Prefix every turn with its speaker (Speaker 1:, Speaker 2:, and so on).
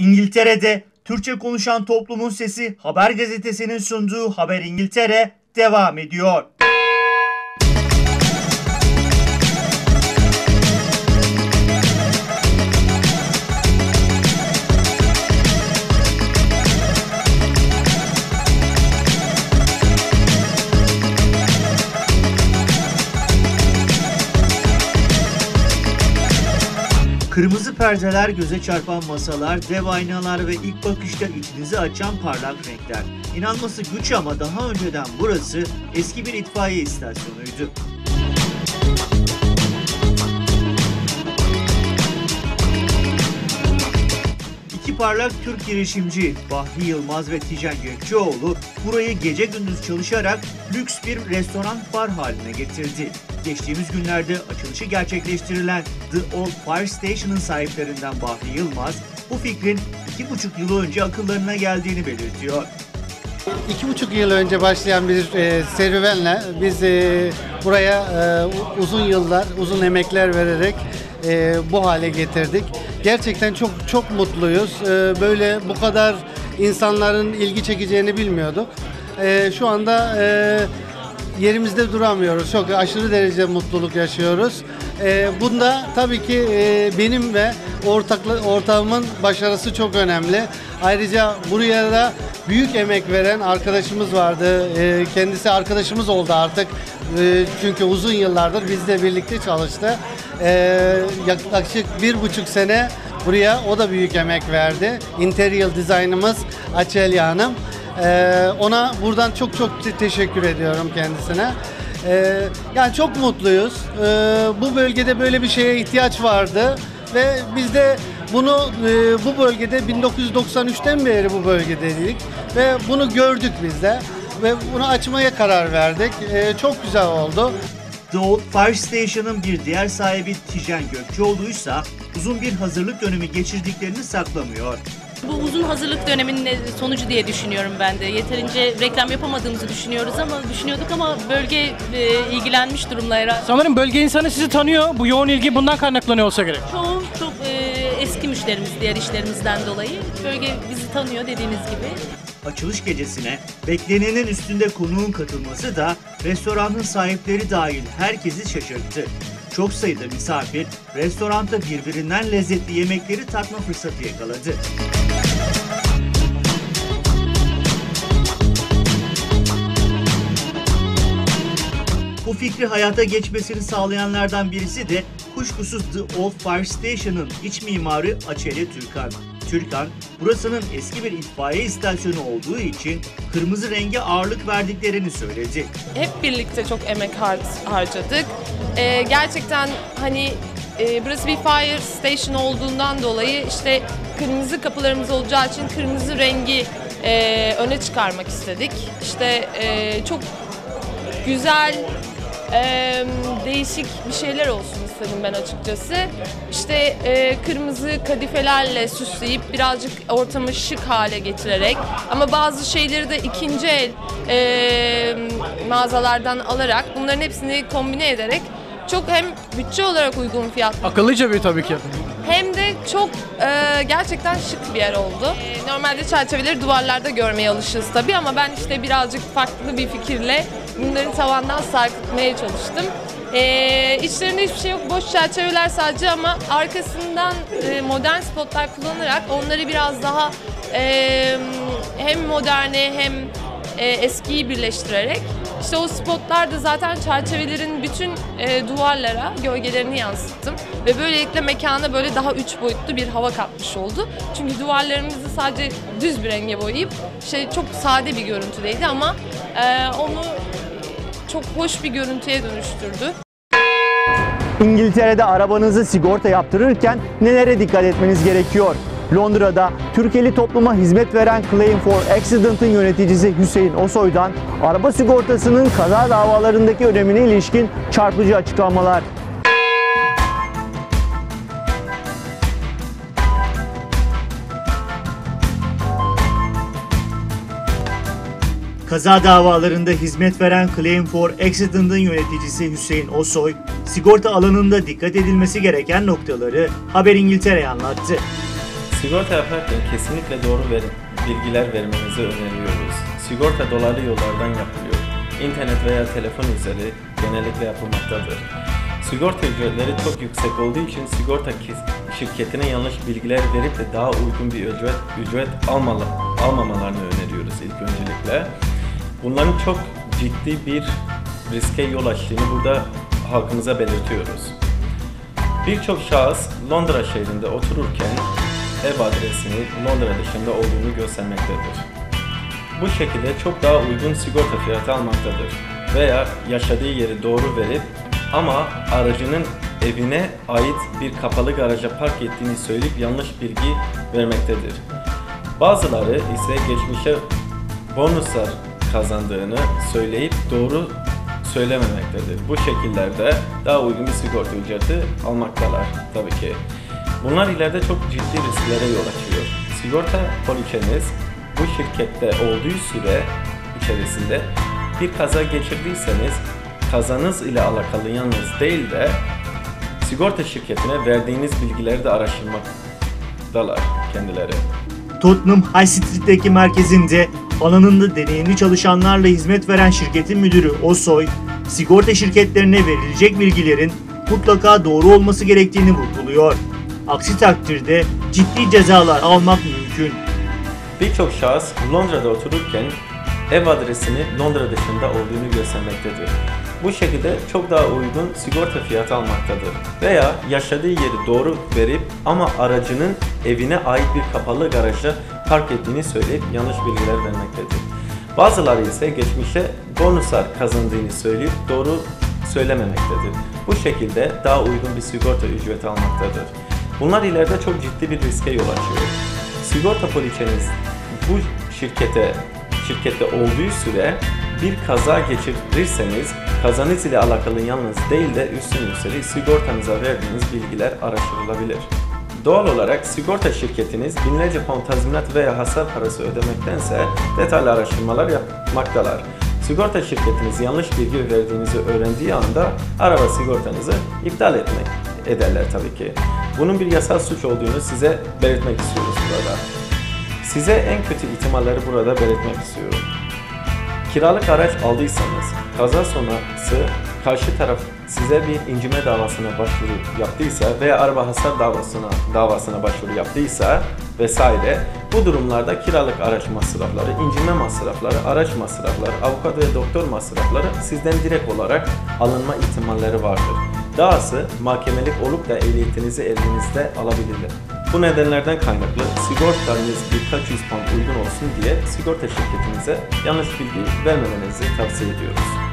Speaker 1: İngiltere'de Türkçe konuşan toplumun sesi Haber Gazetesi'nin sunduğu Haber İngiltere devam ediyor. Perdeler, göze çarpan masalar, dev aynalar ve ilk bakışta içinizi açan parlak renkler. İnanması güç ama daha önceden burası eski bir itfaiye istasyonuydu. İki parlak Türk girişimci Bahri Yılmaz ve Tijen Gökçeoğlu burayı gece gündüz çalışarak lüks bir restoran bar haline getirdi. Geçtiğimiz günlerde açılışı gerçekleştirilen The Old Fire Station'ın sahiplerinden Bahri Yılmaz bu fikrin iki buçuk yıl önce akıllarına geldiğini belirtiyor.
Speaker 2: İki buçuk yıl önce başlayan bir e, serüvenle biz e, buraya e, uzun yıllar, uzun emekler vererek e, bu hale getirdik. Gerçekten çok çok mutluyuz. E, böyle bu kadar insanların ilgi çekeceğini bilmiyorduk. E, şu anda e, yerimizde duramıyoruz. Çok aşırı derece mutluluk yaşıyoruz. Ee, bunda tabii ki e, benim ve ortaklı, ortağımın başarısı çok önemli. Ayrıca buraya da büyük emek veren arkadaşımız vardı. Ee, kendisi arkadaşımız oldu artık. Ee, çünkü uzun yıllardır bizle birlikte çalıştı. Ee, yaklaşık bir buçuk sene buraya o da büyük emek verdi. Interior dizaynımız Açelya Hanım. Ee, ona buradan çok çok te- teşekkür ediyorum kendisine. Ee, yani çok mutluyuz. Ee, bu bölgede böyle bir şeye ihtiyaç vardı ve biz de bunu e, bu bölgede 1993'ten beri bu bölgedeydik ve bunu gördük biz de ve bunu açmaya karar verdik. Ee, çok güzel oldu.
Speaker 1: Old Fire Station'ın bir diğer sahibi Tijen Gökçeoğlu'ysa uzun bir hazırlık dönemi geçirdiklerini saklamıyor.
Speaker 3: Bu uzun hazırlık döneminin sonucu diye düşünüyorum ben de. Yeterince reklam yapamadığımızı düşünüyoruz ama düşünüyorduk ama bölge e, ilgilenmiş durumda herhalde.
Speaker 4: Sanırım bölge insanı sizi tanıyor. Bu yoğun ilgi bundan kaynaklanıyor olsa gerek.
Speaker 3: Çoğu çok e, eski müşterimiz diğer işlerimizden dolayı. Bölge bizi tanıyor dediğiniz gibi.
Speaker 1: Açılış gecesine beklenenin üstünde konuğun katılması da restoranın sahipleri dahil herkesi şaşırttı. Çok sayıda misafir restoranda birbirinden lezzetli yemekleri tatma fırsatı yakaladı. Fikri hayata geçmesini sağlayanlardan birisi de kuşkusuz The Old Fire Station'ın iç mimarı Açelya Türkan. Türkan, burasının eski bir itfaiye istasyonu olduğu için kırmızı renge ağırlık verdiklerini söyledi.
Speaker 5: hep birlikte çok emek har- harcadık. Ee, gerçekten hani e, burası bir fire station olduğundan dolayı işte kırmızı kapılarımız olacağı için kırmızı rengi e, öne çıkarmak istedik. İşte e, çok güzel, e, değişik bir şeyler olsun istedim ben açıkçası. İşte e, kırmızı kadifelerle süsleyip birazcık ortamı şık hale getirerek ama bazı şeyleri de ikinci el e, mağazalardan alarak bunların hepsini kombine ederek çok hem bütçe olarak uygun fiyat
Speaker 4: Akıllıca bir tabii ki.
Speaker 5: Hem de çok e, gerçekten şık bir yer oldu. E, normalde çerçeveleri duvarlarda görmeye alışırız tabii ama ben işte birazcık farklı bir fikirle bunları tavandan sarkıtmaya çalıştım. E, içlerinde hiçbir şey yok, boş çerçeveler sadece ama arkasından e, modern spotlar kullanarak onları biraz daha e, hem moderne hem e, eskiyi birleştirerek işte o spotlar da zaten çerçevelerin bütün e, duvarlara gölgelerini yansıttım ve böylelikle mekana böyle daha üç boyutlu bir hava katmış oldu. Çünkü duvarlarımızı sadece düz bir renge boyayıp şey çok sade bir görüntüdeydi ama e, onu çok hoş bir görüntüye dönüştürdü.
Speaker 1: İngiltere'de arabanızı sigorta yaptırırken nelere dikkat etmeniz gerekiyor? Londra'da Türkiye'li topluma hizmet veren Claim for Accident'ın yöneticisi Hüseyin Osoy'dan araba sigortasının kaza davalarındaki önemine ilişkin çarpıcı açıklamalar. Kaza davalarında hizmet veren Claim for Accident'ın yöneticisi Hüseyin Osoy, sigorta alanında dikkat edilmesi gereken noktaları Haber İngiltere'ye anlattı.
Speaker 6: Sigorta yaparken kesinlikle doğru ver- bilgiler vermenizi öneriyoruz. Sigorta dolaylı yollardan yapılıyor. İnternet veya telefon üzeri genellikle yapılmaktadır. Sigorta ücretleri çok yüksek olduğu için sigorta şirketine yanlış bilgiler verip de daha uygun bir ücret, ücret almalı, almamalarını öneriyoruz ilk öncelikle. Bunların çok ciddi bir riske yol açtığını burada halkımıza belirtiyoruz. Birçok şahıs Londra şehrinde otururken ev adresini Londra dışında olduğunu göstermektedir. Bu şekilde çok daha uygun sigorta fiyatı almaktadır veya yaşadığı yeri doğru verip ama aracının evine ait bir kapalı garaja park ettiğini söyleyip yanlış bilgi vermektedir. Bazıları ise geçmişe bonuslar kazandığını söyleyip doğru söylememektedir. Bu şekillerde daha uygun bir sigorta ücreti almaktalar tabii ki. Bunlar ileride çok ciddi risklere yol açıyor. Sigorta poliçeniz bu şirkette olduğu süre içerisinde bir kaza geçirdiyseniz kazanız ile alakalı yalnız değil de sigorta şirketine verdiğiniz bilgileri de araştırmaktalar kendileri.
Speaker 1: Tottenham High Street'teki merkezinde alanında deneyimli çalışanlarla hizmet veren şirketin müdürü Osoy, sigorta şirketlerine verilecek bilgilerin mutlaka doğru olması gerektiğini vurguluyor. Aksi takdirde ciddi cezalar almak mümkün.
Speaker 6: Birçok şahıs Londra'da otururken ev adresini Londra dışında olduğunu göstermektedir. Bu şekilde çok daha uygun sigorta fiyatı almaktadır. Veya yaşadığı yeri doğru verip ama aracının evine ait bir kapalı garajda park ettiğini söyleyip yanlış bilgiler vermektedir. Bazıları ise geçmişte bonuslar kazandığını söyleyip doğru söylememektedir. Bu şekilde daha uygun bir sigorta ücreti almaktadır. Bunlar ileride çok ciddi bir riske yol açıyor. Sigorta poliçeniz bu şirkete şirkette olduğu süre bir kaza geçirirseniz kazanız ile alakalı yalnız değil de üstün üstelik sigortanıza verdiğiniz bilgiler araştırılabilir. Doğal olarak sigorta şirketiniz binlerce pound tazminat veya hasar parası ödemektense detaylı araştırmalar yapmaktalar. Sigorta şirketiniz yanlış bilgi verdiğinizi öğrendiği anda araba sigortanızı iptal etmek ederler tabii ki. Bunun bir yasal suç olduğunu size belirtmek istiyoruz burada. Size en kötü ihtimalleri burada belirtmek istiyorum. Kiralık araç aldıysanız, kaza sonrası karşı taraf size bir incime davasına başvuru yaptıysa veya araba hasar davasına davasına başvuru yaptıysa vesaire bu durumlarda kiralık araç masrafları, incime masrafları, araç masrafları, avukat ve doktor masrafları sizden direkt olarak alınma ihtimalleri vardır. Dahası mahkemelik olup da ehliyetinizi elinizde alabilirler. Bu nedenlerden kaynaklı sigortanız birkaç yüz pound uygun olsun diye sigorta şirketinize yanlış bilgi vermemenizi tavsiye ediyoruz.